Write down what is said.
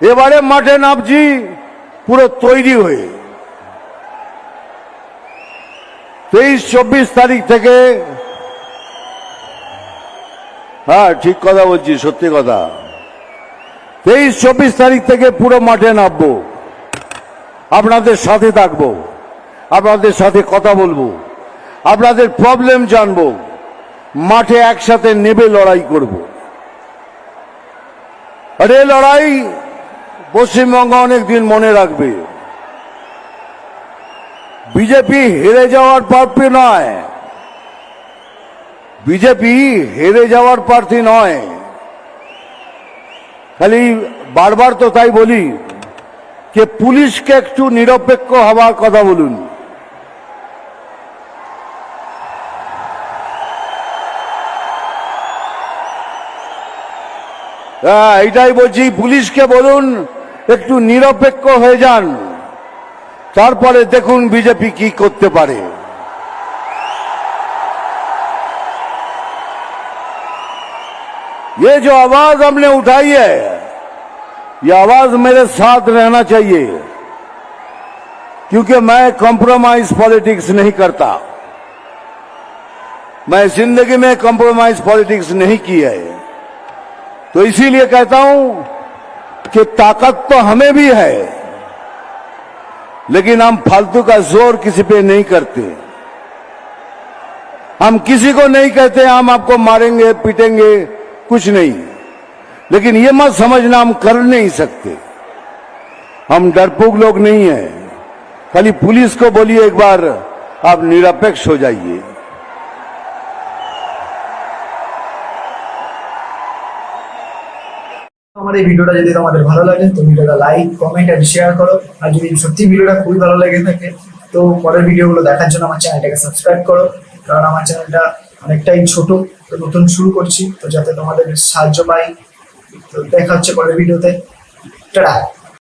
এবারে মাঠে নামছি, পুরো তৈরি হয়ে। তেইশ, চব্বিশ তারিখ থেকে হ্যাঁ ঠিক কথা বলছি, সত্যি কথা। তেইশ, চব্বিশ তারিখ থেকে পুরো মাঠে নামবো। আপনাদের সাথে থাকব। আপনাদের সাথে কথা বলব। আপনাদের প্রবলেম জানব। মাঠে একসাথে নেবে লড়াই করব। আরে লড়াই পশ্চিমবঙ্গ অনেকদিন মনে রাখবে। বিজেপি হেরে যাওয়ার প্রার্থী নয়। বিজেপি হেরে যাওয়ার প্রার্থী নয়। খালি বারবার তো তাই বলি, যে পুলিশকে একটু নিরপেক্ষ হওয়ার কথা বলুন। এটাই বলছি পুলিশকে বলুন একটু নিরপেক্ষ হয়ে যান তারপরে দেখুন বিজেপি কি করতে পারে ये जो आवाज हमने उठाई है ये आवाज मेरे साथ रहना चाहिए क्योंकि मैं कॉम्प्रोमाइज पॉलिटिक्स नहीं करता मैं जिंदगी में कॉम्प्रोमाइज पॉलिटिक्स नहीं की है तो इसीलिए कहता हूँ कि ताकत तो हमें भी है, लेकिन हम फालतू का ज़ोर किसी पे नहीं करते। हम किसी को नहीं कहते, हम आपको मारेंगे, पीटेंगे, कुछ नहीं। लेकिन ये मत समझना, हम कर नहीं सकते। हम डरपोक लोग नहीं है। खाली पुलिस को बोलिए एक बार, आप निरपेक्ष हो जाइए। আমার এই ভিডিওটা যদি তোমাদের ভালো লাগে, তো ভিডিওটা লাইক কমেন্ট আর শেয়ার করো। আর যদি সত্যি ভিডিওটা খুবই ভালো লাগে থাকে, তো পরের ভিডিওগুলো দেখার জন্য আমার চ্যানেলটাকে সাবস্ক্রাইব করো। কারণ আমার চ্যানেলটা অনেকটাই ছোট, তো নতুন শুরু করছি। তো যাতে তোমাদের সাহায্য পাই। তো দেখা হচ্ছে পরের ভিডিওতে। টাটা!